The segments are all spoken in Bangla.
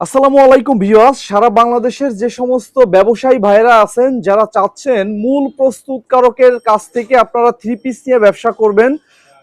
আসসালামু আলাইকুম ভিউয়ার্স। সারা বাংলাদেশের যে সমস্ত ব্যবসায়ী ভাইরা আছেন, যারা চাচ্ছেন মূল প্রস্তুতকারকের কাছ থেকে আপনারা থ্রি পিস নিয়ে ব্যবসা করবেন,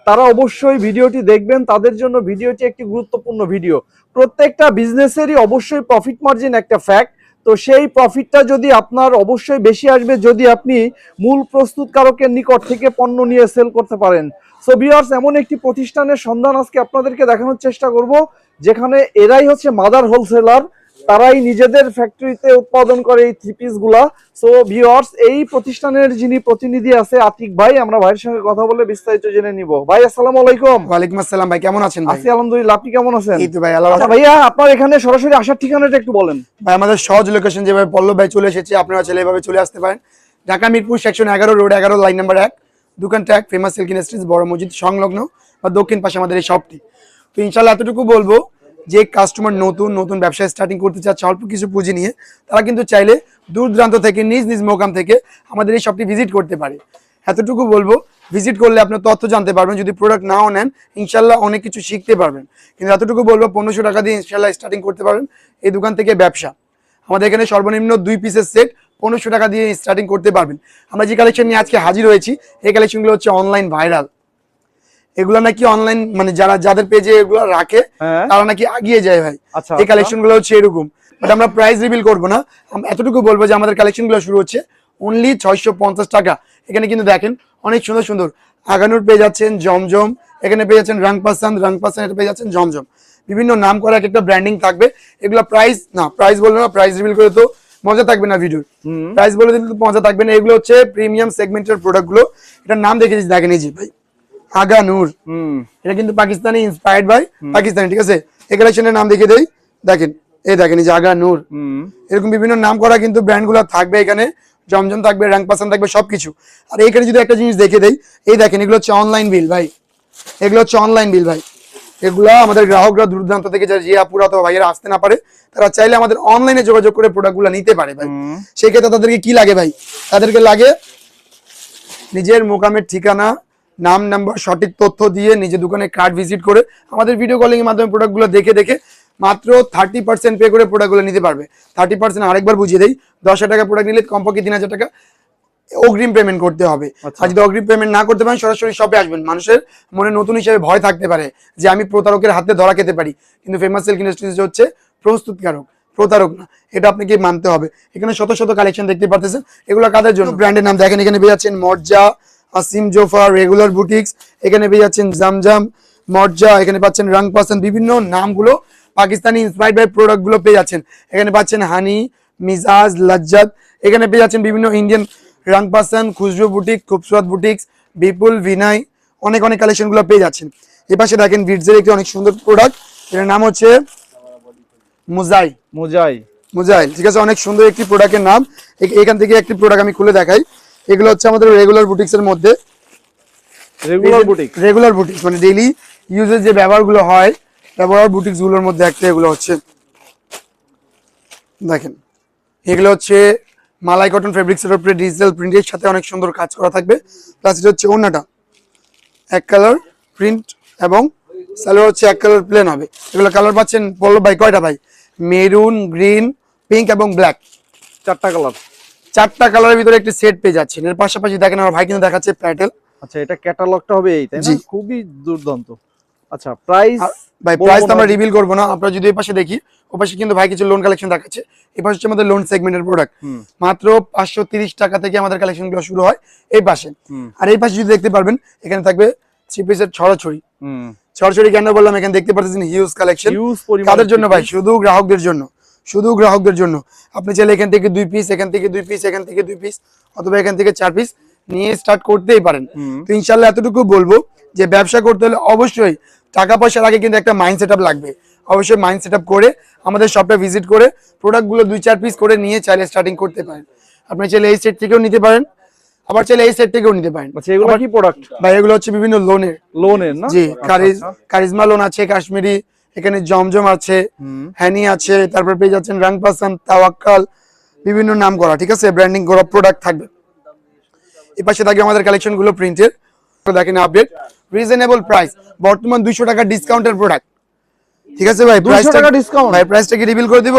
তারা অবশ্যই ভিডিওটি দেখবেন। তাদের জন্য ভিডিওটি একটি গুরুত্বপূর্ণ ভিডিও প্রত্যেকটা বিজনেসেরই অবশ্যই প্রফিট মার্জিন একটা ফ্যাক্ট তো সেই প্রফিটটা যদি আপনার অবশ্যই বেশি আসবে, যদি আপনি মূল প্রস্তুতকারকের নিকট থেকে পণ্য নিয়ে সেল করতে পারেন। সো ভিউয়ার্স এমন একটি প্রতিষ্ঠানের সন্ধান আজকে আপনাদেরকে দেখানোর চেষ্টা করব। যেখানে এরাই হচ্ছে মাদার হোলসেলার তারাই নিজেদের ফ্যাক্টরিতে উৎপাদন করে এই থ্রি পিসগুলা। সো ভিউয়ার্স এই প্রতিষ্ঠানের যিনি প্রতিনিধি আছে আতিক ভাই আমরা ভাইয়ের সঙ্গে কথা বলে বিস্তারিত জেনে নিব। ভাই আসসালামু আলাইকুম। ওয়ালাইকুম আসসালাম ভাই কেমন আছেন ভাই? আছি আলহামদুলিল্লাহ আপনি কেমন আছেন? এই তো ভাই আল্লাহ আচ্ছা ভাইয়া আপনার এখানে সরাসরি আসার ঠিকানাটা একটু বলেন। ভাই আমাদের সহজ লোকেশন যেভাবে পল্লব ভাই চলে এসেছে আপনারা চাইলে এভাবে চলে আসতে পারেন। ঢাকা মিরপুর সেকশন এগারো রোড এগারো লাইন নাম্বার এক। দোকানটা এক ফেমাস সিল্ক ইন্ডাস্ট্রিজ বড় মসজিদ সংলগ্ন বা দক্ষিণ পাশে আমাদের এই শপটি তো ইনশাল্লাহ এতটুকু বলব যে কাস্টমার নতুন নতুন ব্যবসা স্টার্টিং করতে চাচ্ছে, অল্প কিছু পুঁজি নিয়ে, তারা কিন্তু চাইলে দূর দূরান্ত থেকে, নিজ নিজ মোকাম থেকে আমাদের এই শপটি ভিজিট করতে পারে। এতটুকু বলব ভিজিট করলে আপনার তথ্য জানতে পারবেন, যদি প্রোডাক্ট নাও নেন ইনশাল্লাহ অনেক কিছু শিখতে পারবেন। কিন্তু এতটুকু বলব, পনেরোশো টাকা দিয়ে ইনশাল্লাহ স্টার্টিং করতে পারবেন এই দোকান থেকে ব্যবসা। আমাদের এখানে সর্বনিম্ন দুই পিসের সেট পনেরোশো টাকা দিয়ে স্টার্টিং করতে পারবেন। আমরা যে কালেকশন নিয়ে আজকে হাজির হয়েছি, এই কালেকশনগুলো হচ্ছে অনলাইন ভাইরাল এগুলো নাকি অনলাইন মানে যারা যাদের পেজে এগুলো রাখে হ্যাঁ। তারা নাকি আগিয়ে যায় ভাই। আচ্ছা এই কালেকশনগুলো হচ্ছে এরকম। বাট আমরা প্রাইস রিভিল করব না। এতটুকু বলব যে আমাদের কালেকশনগুলো শুরু হচ্ছে অনলি ছয়শো পঞ্চাশ টাকা। এখানে কিন্তু দেখেন অনেক সুন্দর সুন্দর। আগানুর পেয়ে যাচ্ছেন জমজম এখানে পেয়ে যাচ্ছেন রাং পাসান রাং পাসান এটা পেয়ে যাচ্ছেন জমজম। বিভিন্ন নাম করা একটা ব্র্যান্ডিং থাকবে। এগুলো প্রাইস না প্রাইস বলব না প্রাইস রিভিল করে তো মজা থাকবে না ভিডিওর। প্রাইস বলে দিলে তো মজা থাকবে না। এগুলো হচ্ছে প্রিমিয়াম সেগমেন্টের প্রোডাক্টগুলো। এটার নাম দেখেছি দেখেন এই ভাই। আগানুর হুম। এটা কিন্তু পাকিস্তানি ইন্সপায়ার্ড বাই পাকিস্তানি ঠিক আছে? এই কালেকশনের নাম দেখে দেই। দেখেন এই দেখেন যে আগা নূর। হুম। এরকম বিভিন্ন নাম করা কিন্তু ব্র্যান্ডগুলো থাকবে এখানে। জমজম থাকবে র্যাঙ্ক পাসান থাকবে সবকিছু। আর এইখানে যদি একটা জিনিস দেখে দেই এই দেখেন এগুলো হচ্ছে অনলাইন বিল ভাই। এগুলো হচ্ছে অনলাইন বিল ভাই। এগুলা আমাদের গ্রাহকরা দূর দূরান্ত থেকে যারা যে আপুরা অথবা ভাইয়েরা আসতে না পারে তারা চাইলে আমাদের অনলাইনে যোগাযোগ করে প্রোডাক্টগুলো নিতে পারে ভাই। সেক্ষেত্রে তাদেরকে কি লাগে ভাই? তাদেরকে লাগে নিজের মোকামের ঠিকানা নাম নাম্বার সঠিক তথ্য দিয়ে নিজের দোকানে কার্ড ভিজিট করে আমাদের ভিডিও কলিং এর মাধ্যমে প্রোডাক্টগুলো দেখে দেখে মাত্র থার্টি পার্সেন্ট পে করে প্রোডাক্টগুলো নিতে পারবে। থার্টি পার্সেন্ট আরেকবার বুঝিয়ে দেয় দশ হাজার টাকা প্রোডাক্ট নিলে কমপক্ষে তিন হাজার টাকা অগ্রিম পেমেন্ট করতে হবে। আচ্ছা। আর যদি অগ্রিম পেমেন্ট না করতে পারেন সরাসরি শপে আসবেন। মানুষের মনে নতুন হিসেবে ভয় থাকতে পারে যে আমি প্রতারকের হাতে ধরা খেতে পারি। কিন্তু ফেমাস সিল্ক ইন্ডাস্ট্রিজ হচ্ছে প্রস্তুতকারক প্রতারক না। এটা আপনাকে মানতে হবে। এখানে শত শত কালেকশন দেখতে পাচ্ছেন এগুলো কাদের জন্য? ব্র্যান্ডের নাম দেখেন এখানে পেয়ে যাচ্ছেন মর্জা আসিম জোফা রেগুলার বুটিক্স এখানে পেয়ে যাচ্ছেন জামজাম মর্জা এখানে পাচ্ছেন রাং পাসান বিভিন্ন নামগুলো পাকিস্তানি ইন্সপায়ার্ড বাই প্রোডাক্টগুলো পেয়ে যাচ্ছেন। এখানে পাচ্ছেন হানি মিজাজ লজ্জাত এখানে পেয়ে যাচ্ছেন বিভিন্ন ইন্ডিয়ান রাং পাসান খুশবু বুটিক খুবসুরাত বুটিক্স বিপুল ভিনাই অনেক অনেক কালেকশনগুলো পেয়ে যাচ্ছেন। এ পাশে দেখেন ভিডসের একটি অনেক সুন্দর প্রোডাক্ট এটার নাম হচ্ছে মুজাই মোজাই মুজাইল ঠিক আছে অনেক সুন্দর একটি প্রোডাক্টের নাম। এখান থেকে একটি প্রোডাক্ট আমি খুলে দেখাই। এগুলো হচ্ছে আমাদের রেগুলার বুটিক্স এর মধ্যে। রেগুলার বুটিক রেগুলার বুটিক্স মানে ডেইলি ইউজের যে ব্যবহারগুলো হয় ব্যবহার বুটিক্সগুলোর মধ্যে একটা এগুলো হচ্ছে। দেখেন এগুলো হচ্ছে মালাই কটন ফেব্রিক্সের উপরে ডিজিটাল প্রিন্টের সাথে অনেক সুন্দর কাজ করা থাকবে। প্লাস এটা হচ্ছে অন্যটা এক কালার প্রিন্ট এবং সালোয়ার হচ্ছে এক কালার প্লেন হবে। এগুলো কালার পাচ্ছেন পল্লব ভাই কয়টা ভাই? মেরুন গ্রিন পিঙ্ক এবং ব্ল্যাক চারটা কালার চারটা কালারের ভিতরে একটি সেট পেয়ে যাচ্ছেন। এর পাশাপাশি দেখেন আমার ভাই কিন্তু দেখাচ্ছে প্যাটেল। আচ্ছা এটা ক্যাটালগটা হবে এই তাই না? খুবই দুর্দান্ত। আচ্ছা প্রাইস ভাই প্রাইস তো আমরা রিভিল করব না। আপনারা যদি এই পাশে দেখি ও পাশে কিন্তু ভাই কিছু লোন কালেকশন দেখাচ্ছে। এই পাশে হচ্ছে আমাদের লোন সেগমেন্টের প্রোডাক্ট মাত্র পাঁচশো তিরিশ টাকা থেকে আমাদের কালেকশনগুলো শুরু হয় এই পাশে। আর এই পাশে যদি দেখতে পারবেন এখানে থাকবে থ্রি পিসের ছড়াছড়ি। হুম। ছড়াছড়ি কেন বললাম? এখানে দেখতে পাচ্ছেন হিউজ কালেকশন কাদের জন্য ভাই? শুধু গ্রাহকদের জন্য। শুধু গ্রাহকদের জন্য। আপনি চাইলে এখান থেকে দুই পিস এখান থেকে দুই পিস এখান থেকে দুই পিস অথবা এখান থেকে চার পিস নিয়ে স্টার্ট করতেই পারেন। তো ইনশাল্লাহ এতটুকু বলব যে ব্যবসা করতে হলে অবশ্যই টাকা পয়সার আগে কিন্তু একটা মাইন্ড সেট লাগবে। অবশ্যই মাইন্ড সেট করে আমাদের শপটা ভিজিট করে প্রোডাক্টগুলো দুই চার পিস করে নিয়ে চাইলে স্টার্টিং করতে পারেন। আপনি চাইলে এই সেট থেকেও নিতে পারেন আবার চাইলে এই সেট থেকেও নিতে পারেন। আচ্ছা এগুলো কি প্রোডাক্ট ভাই এগুলো হচ্ছে বিভিন্ন লোনের লোনের না? জি আচ্ছা, কারিজ আচ্ছা। কারিজমা লোন আছে কাশ্মীরি এখানে জমজম আছে হ্যানি আছে তারপর পেয়ে যাচ্ছেন রাং পাসান তাওয়াক্কাল বিভিন্ন নাম করা ঠিক আছে? ব্র্যান্ডিং করা প্রোডাক্ট থাকবে। এই পাশে থাকবে আমাদের কালেকশনগুলো প্রিন্টের দেখেন আপডেট রিজনেবল প্রাইস বর্তমান দুইশো টাকা ডিসকাউন্টের প্রোডাক্ট ঠিক আছে ভাই? 200 টাকা discount? ভাই প্রাইসটা কি রিভিল করে দিব?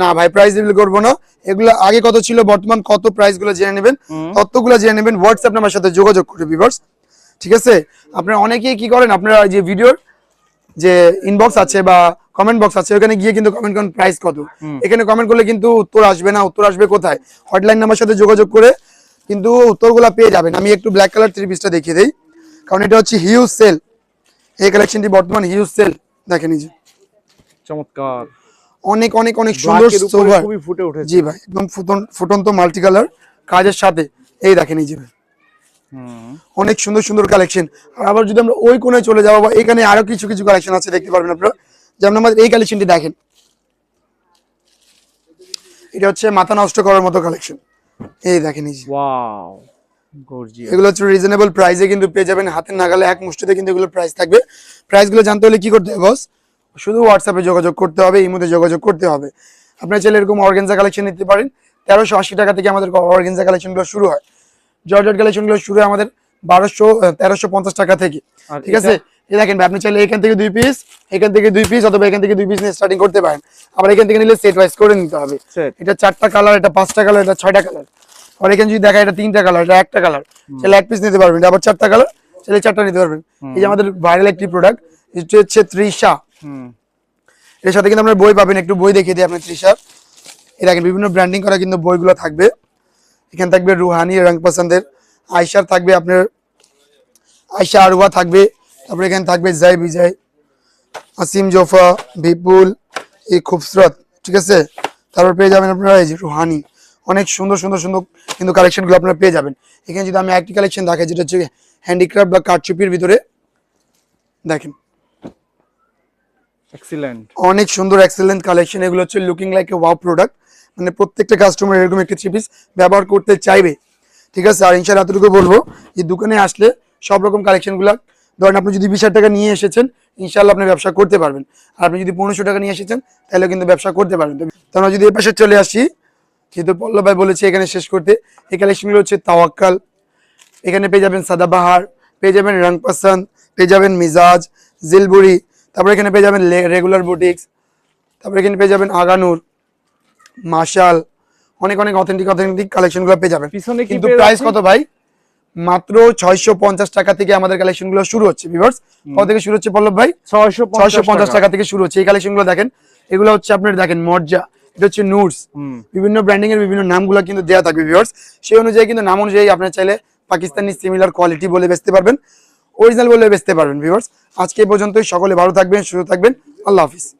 না ভাই প্রাইস রিভিল করব না। এগুলো আগে কত ছিল বর্তমান কত প্রাইসগুলো জেনে নেবেন। তথ্যগুলো জেনে নেবেন। হোয়াটসঅ্যাপ নাম্বার সাথে যোগাযোগ করে ভিভার্স ঠিক আছে? আপনারা অনেকেই কি করেন? আপনারা যে ভিডিওর যে ইনবক্স আছে বা কমেন্ট বক্স আছে ওখানে গিয়ে কিন্তু কমেন্ট করেন প্রাইস কত? এখানে কমেন্ট করলে কিন্তু উত্তর আসবে না উত্তর আসবে কোথায়? হটলাইন নাম্বার সাথে যোগাযোগ করে কিন্তু উত্তরগুলো পেয়ে যাবেন। আমি একটু ব্ল্যাক কালার থ্রি পিসটা দেখিয়ে দিই। কারণ এটা হচ্ছে হিউজ সেল এই কালেকশনটি বর্তমান হিউজ সেল দেখেন যে। চমৎকার। অনেক অনেক অনেক সুন্দর সোভার জি ভাই একদম ফুটন ফুটন্ত মাল্টি কালার কাজের সাথে। এই দেখেন এই যে ভাই। অনেক সুন্দর সুন্দর কালেকশন আর আবার যদি আমরা ওই কোণে চলে যাব বা এখানে আরও কিছু কিছু কালেকশন আছে দেখতে পারবেন আপনারা। যেমন আমাদের এই কালেকশনটি দেখেন। এটা হচ্ছে মাথা নষ্ট করার মতো কালেকশন এই দেখেন এই ওয়াও গর্জিয়াস এগুলো হচ্ছে রিজনেবল প্রাইসে কিন্তু পেয়ে যাবেন। হাতের নাগালে এক মুষ্টিতে কিন্তু এগুলো প্রাইস থাকবে। প্রাইসগুলো জানতে হলে কি করতে হবে বস শুধু হোয়াটসঅ্যাপে যোগাযোগ করতে হবে ইমোতে যোগাযোগ করতে হবে। আপনার চাইলে এরকম অর্গেনজা কালেকশন নিতে পারেন। তেরোশো আশি টাকা থেকে আমাদের অর্গেনজা কালেকশনগুলো শুরু হয়। জর্জেট কালেকশনগুলো শুরু আমাদের বারোশো তেরোশো পঞ্চাশ টাকা থেকে। ঠিক আছে? এই দেখেন আপনি চাইলে এখান থেকে দুই পিস এখান থেকে দুই পিস অথবা এখান থেকে দুই পিস নিয়ে স্টার্টিং করতে পারেন। আবার এখান থেকে নিলে সেট ওয়াইজ করে নিতে হবে। এটা চারটা কালার এটা পাঁচটা কালার এটা ছয়টা কালার আর এখানে যদি দেখা এটা তিনটা কালার এটা একটা কালার চাইলে এক পিস নিতে পারবেন। আবার চারটা কালার চাইলে চারটা নিতে পারবেন। এই যে আমাদের ভাইরাল একটি প্রোডাক্ট এটা হচ্ছে ত্রিশা এর সাথে কিন্তু আপনার বই পাবেন একটু বই দেখিয়ে দিই আপনার ত্রিশার এর আগে বিভিন্ন ব্র্যান্ডিং করা কিন্তু বইগুলো থাকবে। এখানে থাকবে রুহানি রং পছন্দের। আয়সার থাকবে আপনার আয়সা আরুয়া থাকবে। তারপরে এখানে থাকবে জয় বিজয়, আসিম, জোফা, বিপুল, এই খুবসরত, ঠিক আছে? তারপর পেয়ে যাবেন আপনারা এই যে রুহানি। অনেক সুন্দর সুন্দর সুন্দর কিন্তু কালেকশনগুলো আপনারা পেয়ে যাবেন। এখানে যদি আমি একটি কালেকশন দেখাই, যেটা হচ্ছে হ্যান্ডিক্রাফট বা কাঠচুপির ভিতরে। দেখেন। এক্সিলেন্ট অনেক সুন্দর এক্সেলেন্ট কালেকশন এগুলো হচ্ছে looking like a wow product মানে প্রত্যেকটা কাস্টমার এরকম একটা থ্রি পিস ব্যবহার করতে চাইবে। ঠিক আছে? আর ইনশাল্লাহ এতটুকু বলব যে দোকানে আসলে সব রকম কালেকশনগুলো ধরেন আপনি যদি বিশ টাকা নিয়ে এসেছেন ইনশাল্লাহ আপনি ব্যবসা করতে পারবেন। আর আপনি যদি পনেরোশো টাকা নিয়ে এসেছেন, তাহলে কিন্তু ব্যবসা করতে পারবেন। তো আমরা যদি এই পাশে চলে আসি, যেহেতু পল্লব বলেছে এখানে শেষ করতে, এই কালেকশনগুলো হচ্ছে তাওয়াক্কাল। এখানে পেয়ে যাবেন সাদাবাহার পেয়ে যাবেন রং পাসান পেয়ে যাবেন মিজাজ, জিলবুড়ি তারপরে এখানে পেয়ে যাবেন রেগুলার বুটিক্স তারপরে এখানে পেয়ে যাবেন আগানুর মার্শাল অনেক অনেক অথেন্টিক অথেন্টিক কালেকশনগুলো পেয়ে যাবেন। পিছনে কিন্তু প্রাইস কত ভাই? মাত্র ছয়শো পঞ্চাশ টাকা থেকে আমাদের কালেকশনগুলো শুরু হচ্ছে ভিভার্স কত থেকে শুরু হচ্ছে পল্লব ভাই? ছয়শো ছয়শো পঞ্চাশ টাকা। থেকে শুরু হচ্ছে। এই কালেকশনগুলো দেখেন এগুলো হচ্ছে আপনার দেখেন মর্জা এটা হচ্ছে নুটস বিভিন্ন ব্র্যান্ডিং এর বিভিন্ন নামগুলো কিন্তু দেওয়া থাকবে সেই অনুযায়ী কিন্তু নাম অনুযায়ী আপনার চাইলে পাকিস্তানি সিমিলার কোয়ালিটি বলে বেচতে পারবেন। অরিজিনাল বলে বেচতে পারবেন ভিউয়ার্স আজকে পর্যন্তই। সকলে ভালো থাকবেন সুস্থ থাকবেন। আল্লাহ হাফিজ।